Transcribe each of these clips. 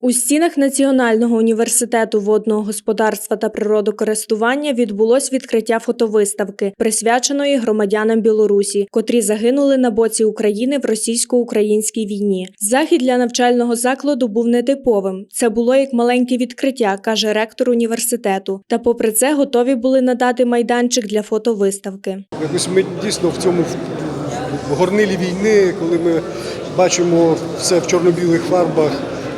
У стінах Національного університету водного господарства та природокористування відбулось відкриття фотовиставки, присвяченої громадянам Білорусі, котрі загинули на боці України в російсько-українській війні. Захід для навчального закладу був нетиповим. Це було як маленьке відкриття, каже ректор університету. Та попри це готові були надати майданчик для фотовиставки. Якось ми дійсно в цьому в- горнилі війни, коли ми бачимо все в чорно-білих фарбах,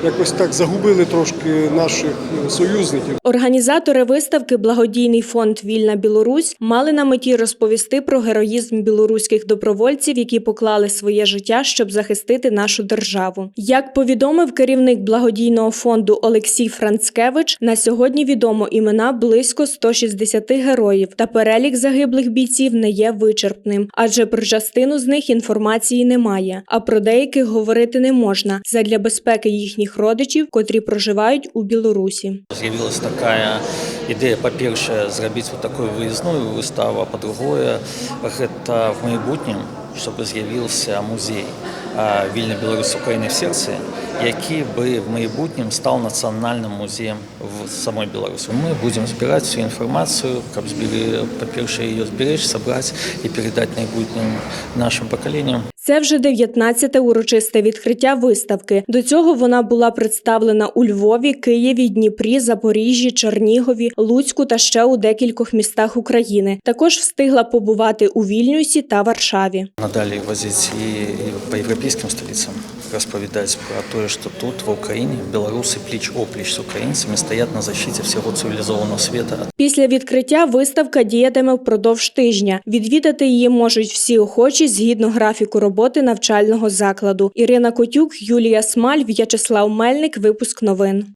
якось так загубили трошки наших е, союзників. Організатори виставки Благодійний фонд Вільна Білорусь мали на меті розповісти про героїзм білоруських добровольців, які поклали своє життя, щоб захистити нашу державу. Як повідомив керівник благодійного фонду Олексій Францкевич, на сьогодні відомо імена близько 160 героїв, та перелік загиблих бійців не є вичерпним, адже про частину з них інформації немає. А про деяких говорити не можна задля безпеки їхніх родичів, котрі проживають у Білорусі. З'явилась така ідея, по-перше, зробити таку виїзну виставу, а по-друге, гэта в майбутнім, щоб з'явився музей а, Вільна Білорусь України в серці, який би в майбутнім став національним музеєм в самой Білорусі. Ми будемо збирати всю інформацію, збери- по-перше, її зберечь, зібрати і передати майбутнім нашим поколінням. Це вже 19-те урочисте відкриття виставки. До цього вона була представлена у Львові, Києві, Дніпрі, Запоріжжі, Чернігові, Луцьку та ще у декількох містах України. Також встигла побувати у Вільнюсі та Варшаві. Надалі возить і по європейським столицям розповідати про те, що тут, в Україні, білоруси пліч-опліч з українцями стоять на защиті всього цивілізованого світу. Після відкриття виставка діятиме впродовж тижня. Відвідати її можуть всі охочі згідно графіку роботи навчального закладу. Ірина Котюк, Юлія Смаль, В'ячеслав Мельник. Випуск новин.